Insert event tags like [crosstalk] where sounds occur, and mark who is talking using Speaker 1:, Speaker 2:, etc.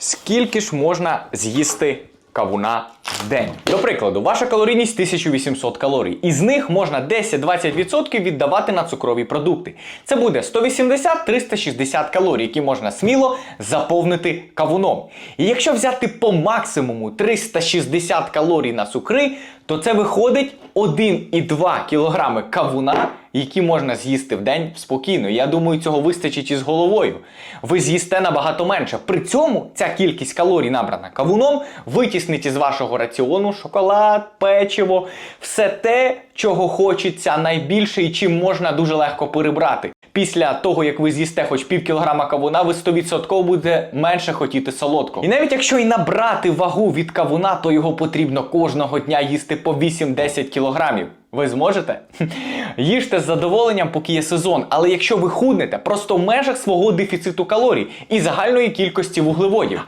Speaker 1: Скільки ж можна з'їсти кавуна в день? До прикладу, ваша калорійність 1800 калорій. Із них можна 10-20% віддавати на цукрові продукти. Це буде 180-360 калорій, які можна сміло заповнити кавуном. І якщо взяти по максимуму 360 калорій на цукри, то це виходить 1,2 кілограми кавуна, які можна з'їсти в день спокійно. Я думаю, цього вистачить із головою. Ви з'їсте набагато менше. При цьому ця кількість калорій, набрана кавуном, витіснить із вашого раціону шоколад, печиво, все те, чого хочеться найбільше і чим можна дуже легко перебрати. Після того, як ви з'їсте хоч пів кілограма кавуна, ви 100% будете менше хотіти солодкого. І навіть якщо і набрати вагу від кавуна, то його потрібно кожного дня їсти по 8-10 кілограмів. Ви зможете? [laughs] Їжте з задоволенням, поки є сезон, але якщо ви худнете, просто в межах свого дефіциту калорій і загальної кількості вуглеводів.